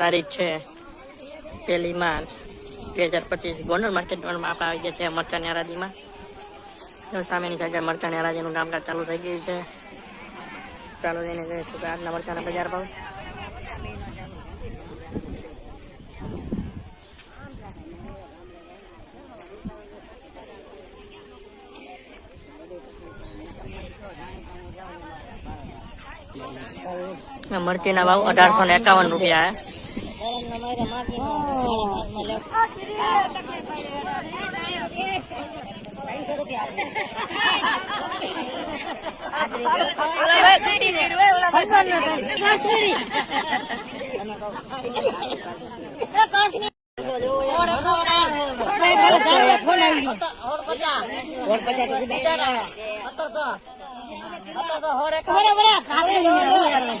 તારીખ છે પહેલી માર્ચ. બે હજાર પચીસ ગોંડલ માર્કેટમાં આપણે આવી ગયા છે મરચાની હરાજીમાં. સામેની જગ્યાએ મરચાની હરાજીનું કામકાજ ચાલુ થઈ ગયું છે. ચાલુ થઈને જોઈશું કે આજના મરચાના બજાર ભાવ. મરચીના ભાવ અઢારસો ને એકાવન રૂપિયા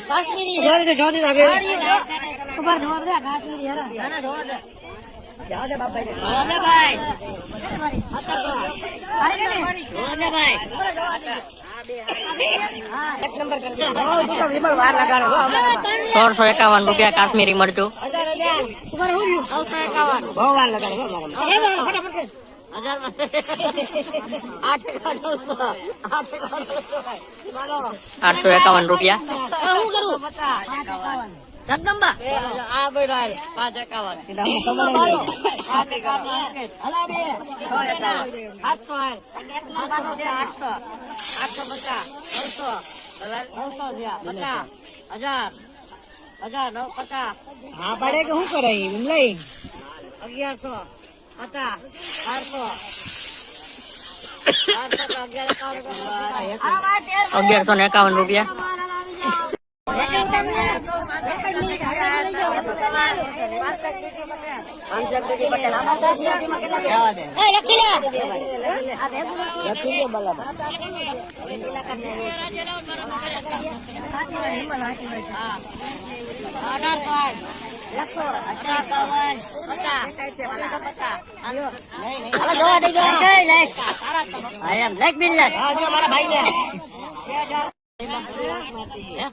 કાશ્મીરી જોઈ દે જોઈ દે હે સોળસો એકાવન રૂપિયા કાશ્મીરી મરચું. આઠસો એકાવન રૂપિયા. જગદંબા. આ બધા પાંચ એકાવન આઠસો આઠસો આઠસો પચાસ. નવસો. નવસો પચાસ. હજાર. હજાર નવ પચાસ. હા પાડે કે શું કરે લઈ. અગિયારસો. પચાસ. બારસો. અગિયારસો ને એકાવન રૂપિયા. લખો અઢાર પવન પચાસ જોવા દેજો એમ લાઈક બિલ લાખ મારા ભાઈ ને Ah,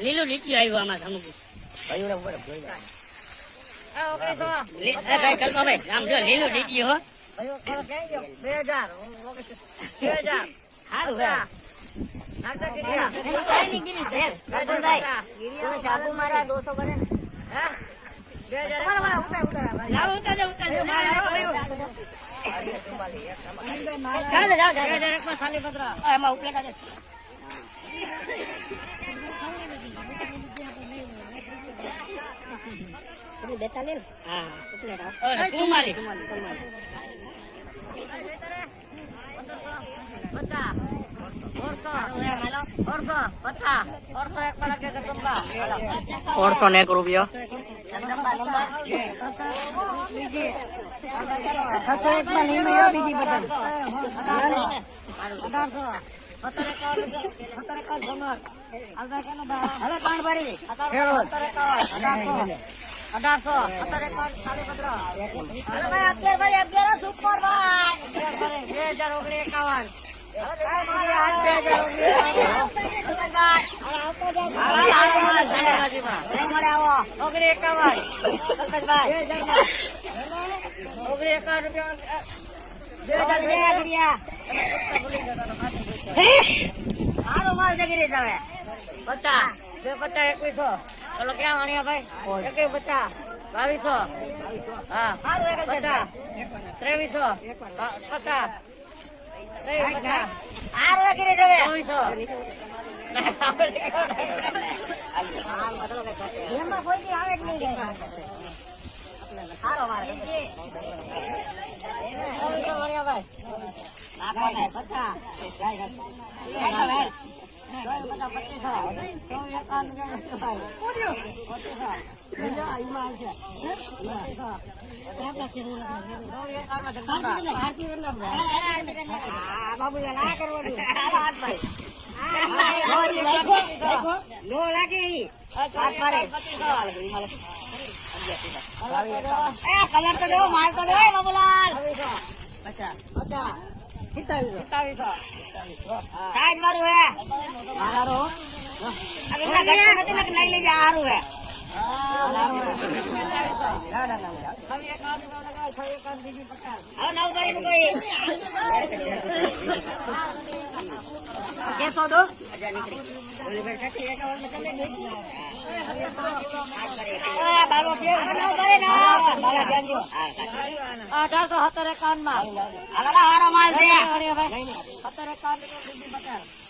લીલું લીટી આવ્યું આમાં સામું આમ જો લીલું લીટી હો. બે હજાર. બે હજાર. સારું એમાં ઉપલેટા છે. હા? કુમારી ઓળસો ને એક રૂપિયો. છસો એક માં લીંબુ એવો બીજી બટન હવે પાંચ ભરી અઢારસો બે હજાર ઓગણી એકાવન. ઓગણી એકાવન. ઓગણીસ એકાવન રૂપિયા. પચાસ. બે પચાસ એકવીસો. ચલો ક્યાં વાણિયા ભાઈ? એક પચાસ. બાવીસો. હા પચાસ. ત્રેવીસો. પચાસ. આવે જ નહીં કલર તો જો માલ તો જો બાબુલાલ. સાઈઝ મારું હે મારો અરે ને કે લઈ લેજે હારું હે કેસો દો અઢારસો સત્તર એકાવનમાં સત્તર એકાવન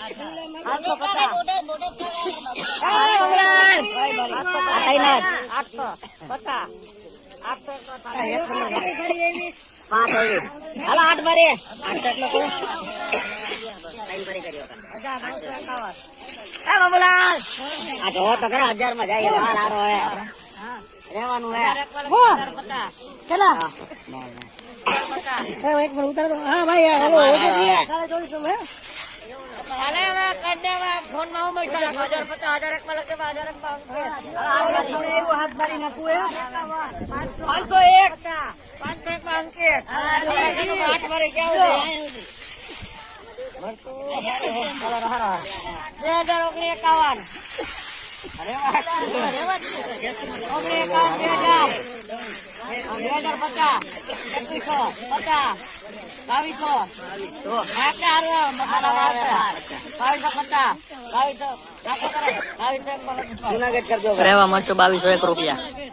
આઠસો પચાસ પાંચ આવી હાલો હજારમાં જાય બહાર આરો હે હે એક મિનિટ ઉતાર હા ભાઈ સાડા ચોવીસો હે હાલે હવે કરી ફોનમાં હું હજાર પચાસ હજાર એક જમા હજાર એક એવું હાથ ભરી નાખવું હે. પાંચસો એક. પાંચસો એક માં અંકિત. આઠ ભરી કેવું બે હજાર ઓગણી એકાવન. ઓગણી એકાવન બે હજાર. બે હજાર પચાસ. પચાસ. બાવીસો બાવીસો બાવીસો એક રૂપિયા.